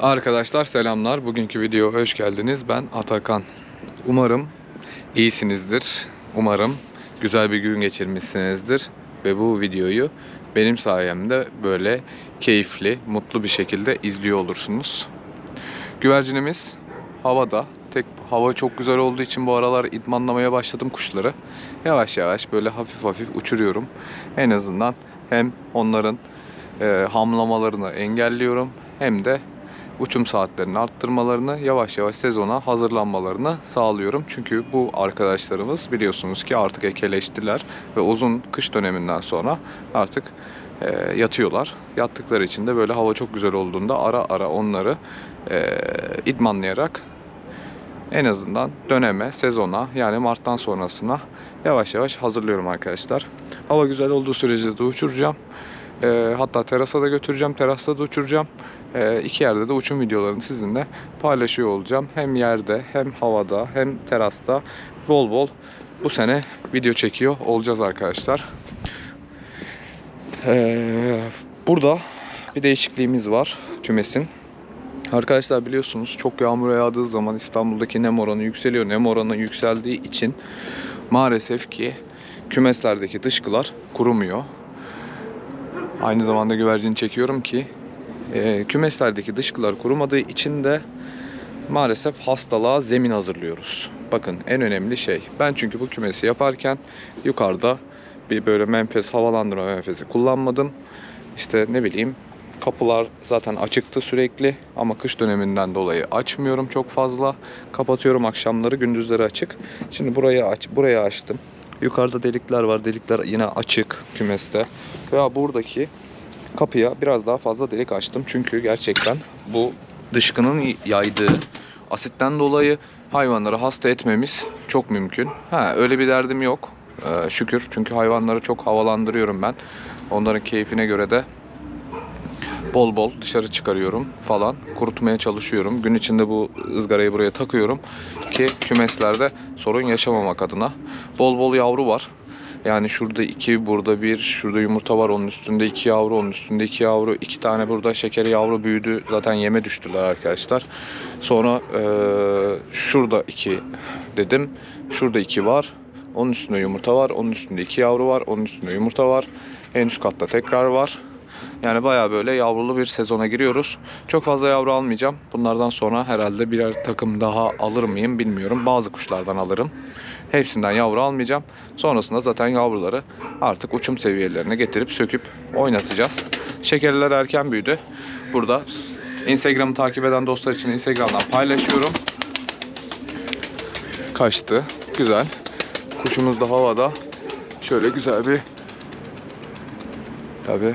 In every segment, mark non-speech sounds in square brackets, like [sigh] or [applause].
Arkadaşlar selamlar. Bugünkü videoya hoş geldiniz. Ben Atakan. Umarım iyisinizdir. Umarım güzel bir gün geçirmişsinizdir. Ve bu videoyu benim sayemde böyle keyifli, mutlu bir şekilde izliyor olursunuz. Güvercinimiz havada. Tek hava çok güzel olduğu için bu aralar idmanlamaya başladım kuşları. Yavaş yavaş böyle hafif hafif uçuruyorum. En azından hem onların e, hamlamalarını engelliyorum hem de uçum saatlerini arttırmalarını, yavaş yavaş sezona hazırlanmalarını sağlıyorum. Çünkü bu arkadaşlarımız biliyorsunuz ki artık ekeleştiler ve uzun kış döneminden sonra artık e, yatıyorlar. Yattıkları için de böyle hava çok güzel olduğunda ara ara onları e, idmanlayarak en azından döneme, sezona yani Mart'tan sonrasına yavaş yavaş hazırlıyorum arkadaşlar. Hava güzel olduğu sürece de uçuracağım. E, hatta terasa da götüreceğim, terasta da uçuracağım. E, iki yerde de uçum videolarını sizinle paylaşıyor olacağım. Hem yerde, hem havada, hem terasta bol bol bu sene video çekiyor olacağız arkadaşlar. E, burada bir değişikliğimiz var kümesin. Arkadaşlar biliyorsunuz çok yağmur yağdığı zaman İstanbul'daki nem oranı yükseliyor. Nem oranı yükseldiği için maalesef ki kümeslerdeki dışkılar kurumuyor. Aynı zamanda güvercin çekiyorum ki e, kümeslerdeki dışkılar kurumadığı için de maalesef hastalığa zemin hazırlıyoruz. Bakın en önemli şey. Ben çünkü bu kümesi yaparken yukarıda bir böyle menfez havalandırma menfezi kullanmadım. İşte ne bileyim kapılar zaten açıktı sürekli ama kış döneminden dolayı açmıyorum çok fazla. Kapatıyorum akşamları, gündüzleri açık. Şimdi burayı aç, buraya açtım. Yukarıda delikler var. Delikler yine açık kümeste. Veya buradaki kapıya biraz daha fazla delik açtım. Çünkü gerçekten bu dışkının yaydığı asitten dolayı hayvanları hasta etmemiz çok mümkün. Ha öyle bir derdim yok. Ee, şükür. Çünkü hayvanları çok havalandırıyorum ben. Onların keyfine göre de bol bol dışarı çıkarıyorum falan. Kurutmaya çalışıyorum. Gün içinde bu ızgarayı buraya takıyorum ki kümeslerde sorun yaşamamak adına. Bol bol yavru var. Yani şurada iki, burada bir, şurada yumurta var, onun üstünde iki yavru, onun üstünde iki yavru, iki tane burada şekeri yavru büyüdü. Zaten yeme düştüler arkadaşlar. Sonra eee, şurada iki dedim. Şurada iki var. Onun üstünde yumurta var, onun üstünde iki yavru var, onun üstünde yumurta var. En üst katta tekrar var. Yani baya böyle yavrulu bir sezona giriyoruz. Çok fazla yavru almayacağım. Bunlardan sonra herhalde birer takım daha alır mıyım bilmiyorum. Bazı kuşlardan alırım. Hepsinden yavru almayacağım. Sonrasında zaten yavruları artık uçum seviyelerine getirip söküp oynatacağız. Şekerler erken büyüdü. Burada Instagram'ı takip eden dostlar için Instagram'dan paylaşıyorum. Kaçtı. Güzel. Kuşumuz da havada. Şöyle güzel bir Tabi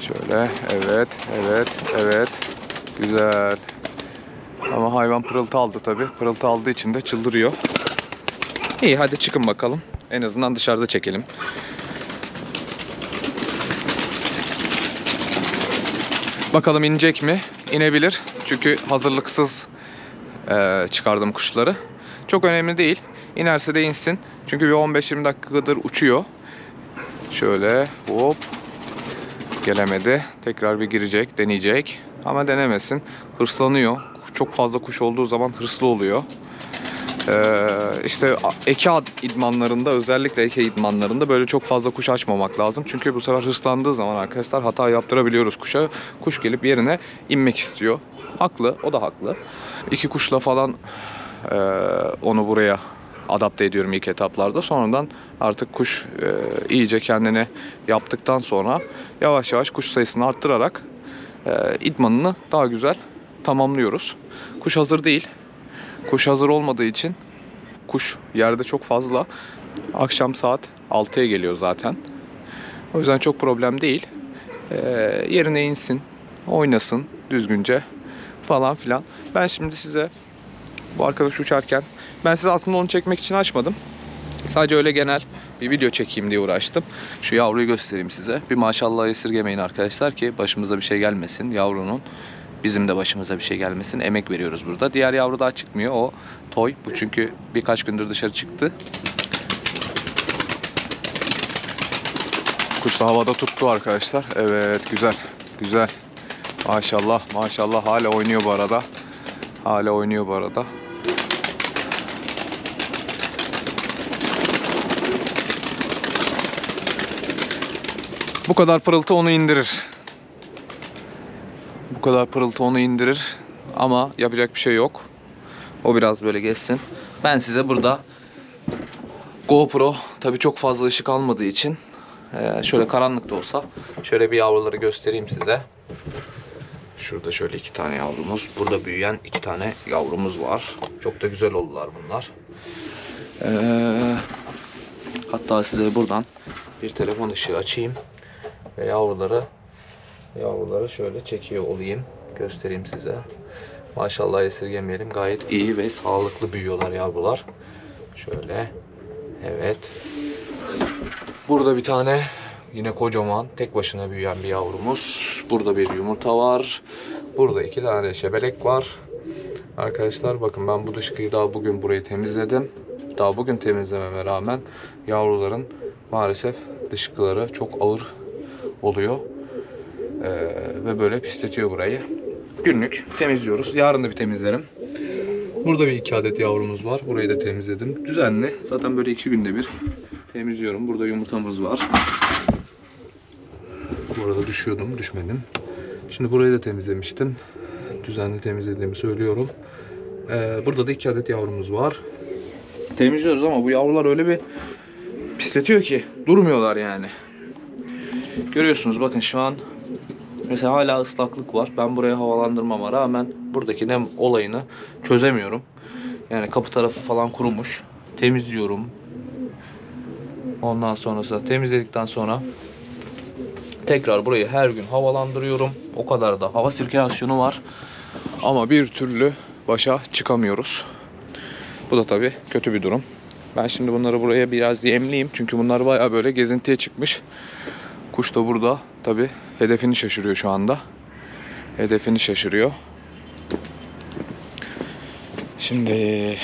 Şöyle evet evet evet güzel. Ama hayvan pırıltı aldı tabi. Pırıltı aldığı için de çıldırıyor. İyi hadi çıkın bakalım. En azından dışarıda çekelim. Bakalım inecek mi? İnebilir. Çünkü hazırlıksız eee, çıkardım kuşları. Çok önemli değil. İnerse de insin. Çünkü bir 15-20 dakikadır uçuyor. Şöyle hop gelemedi. Tekrar bir girecek, deneyecek. Ama denemesin. Hırslanıyor. Çok fazla kuş olduğu zaman hırslı oluyor. Ee, işte eke idmanlarında özellikle eke idmanlarında böyle çok fazla kuş açmamak lazım. Çünkü bu sefer hırslandığı zaman arkadaşlar hata yaptırabiliyoruz kuşa. Kuş gelip yerine inmek istiyor. Haklı, o da haklı. İki kuşla falan ee, onu buraya adapte ediyorum ilk etaplarda. Sonradan artık kuş e, iyice kendini yaptıktan sonra yavaş yavaş kuş sayısını arttırarak e, idmanını daha güzel tamamlıyoruz. Kuş hazır değil. Kuş hazır olmadığı için kuş yerde çok fazla. Akşam saat 6'ya geliyor zaten. O yüzden çok problem değil. E, yerine insin, oynasın düzgünce falan filan. Ben şimdi size bu arkadaş uçarken ben size aslında onu çekmek için açmadım. Sadece öyle genel bir video çekeyim diye uğraştım. Şu yavruyu göstereyim size. Bir maşallah esirgemeyin arkadaşlar ki başımıza bir şey gelmesin. Yavrunun bizim de başımıza bir şey gelmesin. Emek veriyoruz burada. Diğer yavru daha çıkmıyor. O toy. Bu çünkü birkaç gündür dışarı çıktı. Kuş da havada tuttu arkadaşlar. Evet güzel. Güzel. Maşallah maşallah hala oynuyor bu arada. Hala oynuyor bu arada. Bu kadar pırıltı onu indirir. Bu kadar pırıltı onu indirir. Ama yapacak bir şey yok. O biraz böyle geçsin. Ben size burada GoPro tabii çok fazla ışık almadığı için eee, şöyle karanlıkta olsa şöyle bir yavruları göstereyim size. Şurada şöyle iki tane yavrumuz. Burada büyüyen iki tane yavrumuz var. Çok da güzel oldular bunlar. Eee, hatta size buradan bir telefon ışığı açayım ve yavruları yavruları şöyle çekiyor olayım. Göstereyim size. Maşallah esirgemeyelim. Gayet iyi ve sağlıklı büyüyorlar yavrular. Şöyle. Evet. Burada bir tane yine kocaman tek başına büyüyen bir yavrumuz. Burada bir yumurta var. Burada iki tane şebelek var. Arkadaşlar bakın ben bu dışkıyı daha bugün burayı temizledim. Daha bugün temizlememe rağmen yavruların maalesef dışkıları çok ağır oluyor. Ee, ve böyle pisletiyor burayı. Günlük temizliyoruz. Yarın da bir temizlerim. Burada bir iki adet yavrumuz var. Burayı da temizledim. Düzenli. Zaten böyle iki günde bir temizliyorum. Burada yumurtamız var. Burada düşüyordum. Düşmedim. Şimdi burayı da temizlemiştim. Düzenli temizlediğimi söylüyorum. Ee, burada da iki adet yavrumuz var. Temizliyoruz ama bu yavrular öyle bir pisletiyor ki durmuyorlar yani. Görüyorsunuz bakın şu an mesela hala ıslaklık var. Ben buraya havalandırmama rağmen buradaki nem olayını çözemiyorum. Yani kapı tarafı falan kurumuş. Temizliyorum. Ondan sonrasında temizledikten sonra tekrar burayı her gün havalandırıyorum. O kadar da hava sirkülasyonu var. Ama bir türlü başa çıkamıyoruz. Bu da tabii kötü bir durum. Ben şimdi bunları buraya biraz yemleyeyim. Çünkü bunlar bayağı böyle gezintiye çıkmış. Kuş da burada tabi hedefini şaşırıyor şu anda. Hedefini şaşırıyor. Şimdi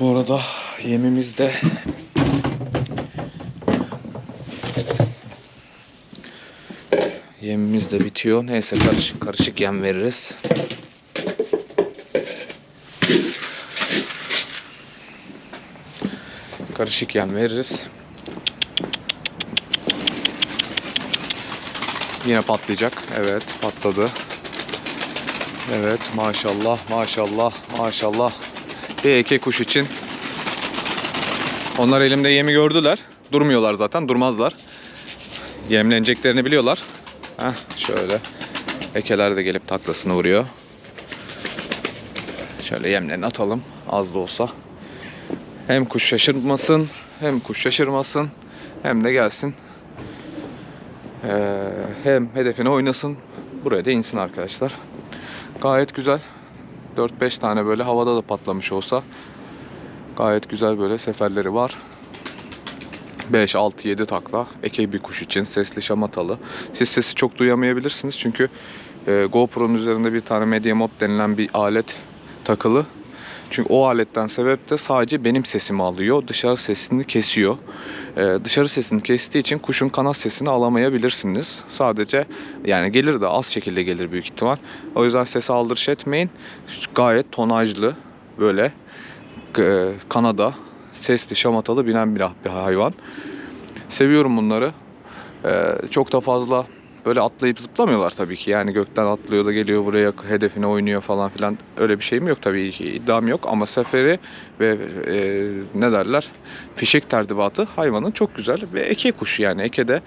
bu arada yemimiz de Yemimiz de bitiyor. Neyse karışık karışık yem veririz. Karışık yem veririz. Yine patlayacak. Evet patladı. Evet maşallah maşallah maşallah. Bir eke kuş için. Onlar elimde yemi gördüler. Durmuyorlar zaten durmazlar. Yemleneceklerini biliyorlar. Heh, şöyle. Ekeler de gelip taklasını vuruyor. Şöyle yemlerini atalım az da olsa. Hem kuş şaşırmasın hem kuş şaşırmasın hem de gelsin hem hedefine oynasın. Buraya da insin arkadaşlar. Gayet güzel. 4-5 tane böyle havada da patlamış olsa gayet güzel böyle seferleri var. 5, 6, 7 takla. Eke bir kuş için sesli şamatalı. Siz sesi çok duyamayabilirsiniz çünkü e, GoPro'nun üzerinde bir tane Media Mod denilen bir alet takılı. Çünkü o aletten sebep de sadece benim sesimi alıyor. Dışarı sesini kesiyor. Ee, dışarı sesini kestiği için kuşun kanat sesini alamayabilirsiniz. Sadece yani gelir de az şekilde gelir büyük ihtimal. O yüzden sesi aldırış etmeyin. Gayet tonajlı böyle e, kanada sesli şamatalı binen bir, hayvan. Seviyorum bunları. Ee, çok da fazla böyle atlayıp zıplamıyorlar tabii ki. Yani gökten atlıyor da geliyor buraya hedefine oynuyor falan filan. Öyle bir şeyim yok tabii ki. iddiam yok ama seferi ve e, ne derler fişek terdibatı hayvanın çok güzel ve eke kuşu yani ekede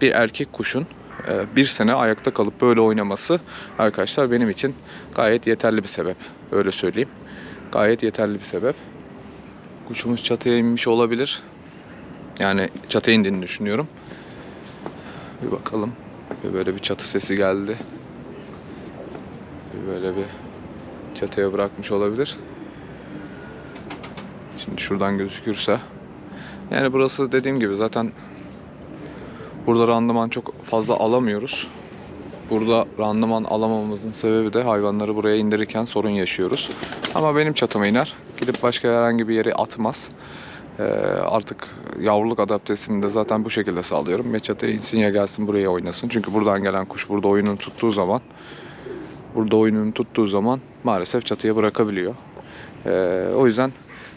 bir erkek kuşun e, bir sene ayakta kalıp böyle oynaması arkadaşlar benim için gayet yeterli bir sebep. Öyle söyleyeyim. Gayet yeterli bir sebep. Kuşumuz çatıya inmiş olabilir. Yani çatıya indiğini düşünüyorum. Bir bakalım. Böyle bir çatı sesi geldi. Böyle bir çatıya bırakmış olabilir. Şimdi şuradan gözükürse. Yani burası dediğim gibi zaten burada randıman çok fazla alamıyoruz. Burada randıman alamamamızın sebebi de hayvanları buraya indirirken sorun yaşıyoruz. Ama benim çatıma iner. Gidip başka herhangi bir yere atmaz. Ee, artık yavruluk adaptesini de zaten bu şekilde sağlıyorum. Ya çatıya insin ya gelsin buraya oynasın. Çünkü buradan gelen kuş burada oyunun tuttuğu zaman burada oyununu tuttuğu zaman maalesef çatıya bırakabiliyor. Ee, o yüzden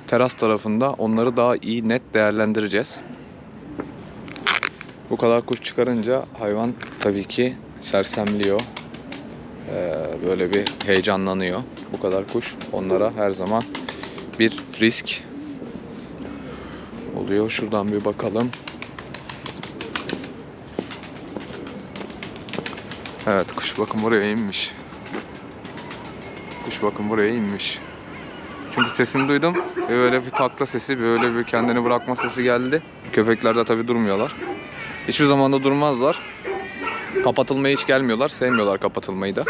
teras tarafında onları daha iyi net değerlendireceğiz. Bu kadar kuş çıkarınca hayvan tabii ki sersemliyor. Ee, böyle bir heyecanlanıyor. Bu kadar kuş onlara her zaman bir risk oluyor. Şuradan bir bakalım. Evet kuş bakın buraya inmiş. Kuş bakın buraya inmiş. Çünkü sesini duydum. Böyle bir takla sesi, böyle bir kendini bırakma sesi geldi. Köpekler de tabii durmuyorlar. Hiçbir zaman da durmazlar. Kapatılmaya hiç gelmiyorlar. Sevmiyorlar kapatılmayı da.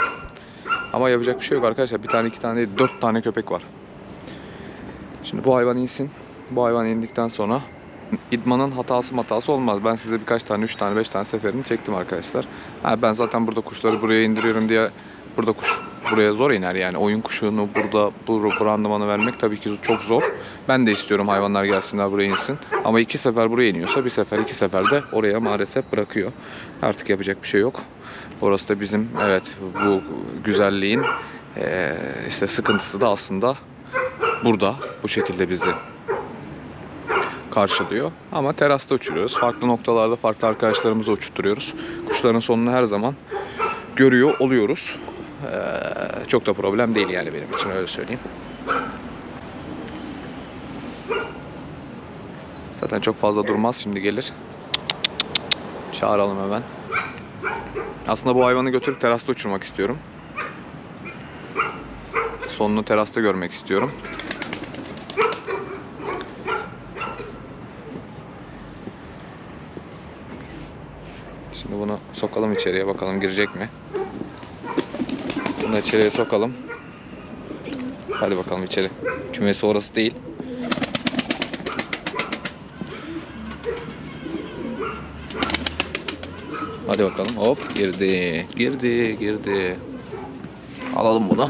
Ama yapacak bir şey yok arkadaşlar. Bir tane, iki tane değil, dört tane köpek var. Şimdi bu hayvan insin. Bu hayvan indikten sonra idmanın hatası hatası olmaz. Ben size birkaç tane, üç tane, beş tane seferini çektim arkadaşlar. Ha, ben zaten burada kuşları buraya indiriyorum diye burada kuş buraya zor iner yani. Oyun kuşunu burada bu, bu randımanı vermek tabii ki çok zor. Ben de istiyorum hayvanlar gelsinler buraya insin. Ama iki sefer buraya iniyorsa bir sefer iki sefer de oraya maalesef bırakıyor. Artık yapacak bir şey yok. Orası da bizim evet bu güzelliğin eee, işte sıkıntısı da aslında burada bu şekilde bizi karşılıyor. Ama terasta uçuruyoruz. Farklı noktalarda farklı arkadaşlarımızı uçutturuyoruz. Kuşların sonunu her zaman görüyor oluyoruz. Ee, çok da problem değil yani benim için öyle söyleyeyim. Zaten çok fazla durmaz şimdi gelir. Çağıralım hemen. Aslında bu hayvanı götürüp terasta uçurmak istiyorum. Sonunu terasta görmek istiyorum. Şimdi bunu sokalım içeriye bakalım girecek mi? Bunu içeriye sokalım. Hadi bakalım içeri. Kümesi orası değil. Hadi bakalım. Hop girdi. Girdi, girdi. Alalım bunu.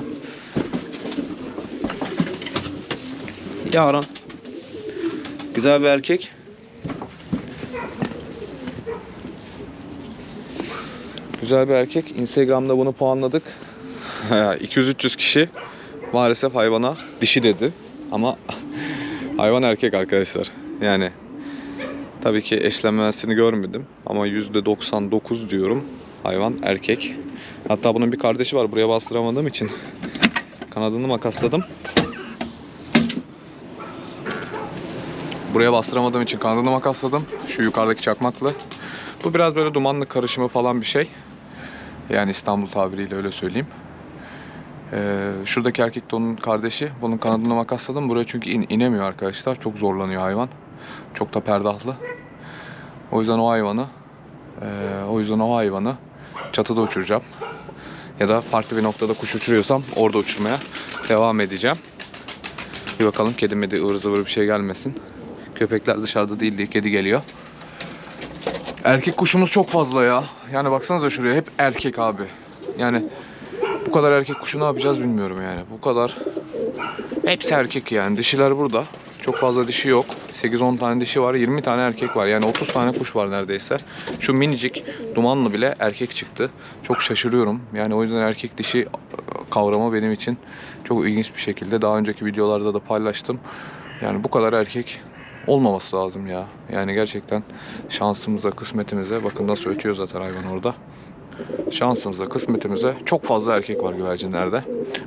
Yarın. Güzel bir erkek. Güzel bir erkek. Instagram'da bunu puanladık. 200-300 kişi maalesef hayvana dişi dedi. Ama [laughs] hayvan erkek arkadaşlar. Yani tabii ki eşlenmesini görmedim. Ama %99 diyorum hayvan erkek. Hatta bunun bir kardeşi var. Buraya bastıramadığım için kanadını makasladım. Buraya bastıramadığım için kanadını makasladım. Şu yukarıdaki çakmakla. Bu biraz böyle dumanlı karışımı falan bir şey. Yani İstanbul tabiriyle öyle söyleyeyim. Ee, şuradaki erkek de onun kardeşi. Bunun kanadını makasladım. Buraya çünkü in- inemiyor arkadaşlar. Çok zorlanıyor hayvan. Çok da perdahlı. O yüzden o hayvanı ee, o yüzden o hayvanı çatıda uçuracağım. Ya da farklı bir noktada kuş uçuruyorsam orada uçurmaya devam edeceğim. Bir bakalım kedime de ıvır zıvır bir şey gelmesin. Köpekler dışarıda değil diye kedi geliyor. Erkek kuşumuz çok fazla ya. Yani baksanıza şuraya hep erkek abi. Yani bu kadar erkek kuşu ne yapacağız bilmiyorum yani. Bu kadar hepsi erkek yani. Dişiler burada. Çok fazla dişi yok. 8-10 tane dişi var. 20 tane erkek var. Yani 30 tane kuş var neredeyse. Şu minicik dumanlı bile erkek çıktı. Çok şaşırıyorum. Yani o yüzden erkek dişi kavramı benim için çok ilginç bir şekilde. Daha önceki videolarda da paylaştım. Yani bu kadar erkek olmaması lazım ya. Yani gerçekten şansımıza, kısmetimize bakın nasıl ötüyor zaten hayvan orada. Şansımıza, kısmetimize çok fazla erkek var güvercinlerde.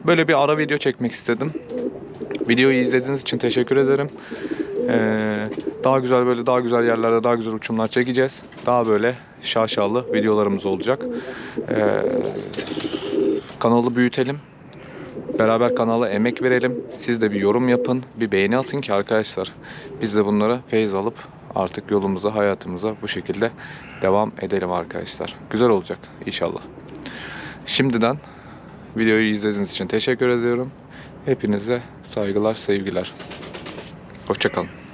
Böyle bir ara video çekmek istedim. Videoyu izlediğiniz için teşekkür ederim. Ee, daha güzel böyle daha güzel yerlerde daha güzel uçumlar çekeceğiz. Daha böyle şaşalı videolarımız olacak. Ee, kanalı büyütelim. Beraber kanala emek verelim. Siz de bir yorum yapın, bir beğeni atın ki arkadaşlar biz de bunlara feyiz alıp artık yolumuza, hayatımıza bu şekilde devam edelim arkadaşlar. Güzel olacak inşallah. Şimdiden videoyu izlediğiniz için teşekkür ediyorum. Hepinize saygılar, sevgiler. Hoşçakalın.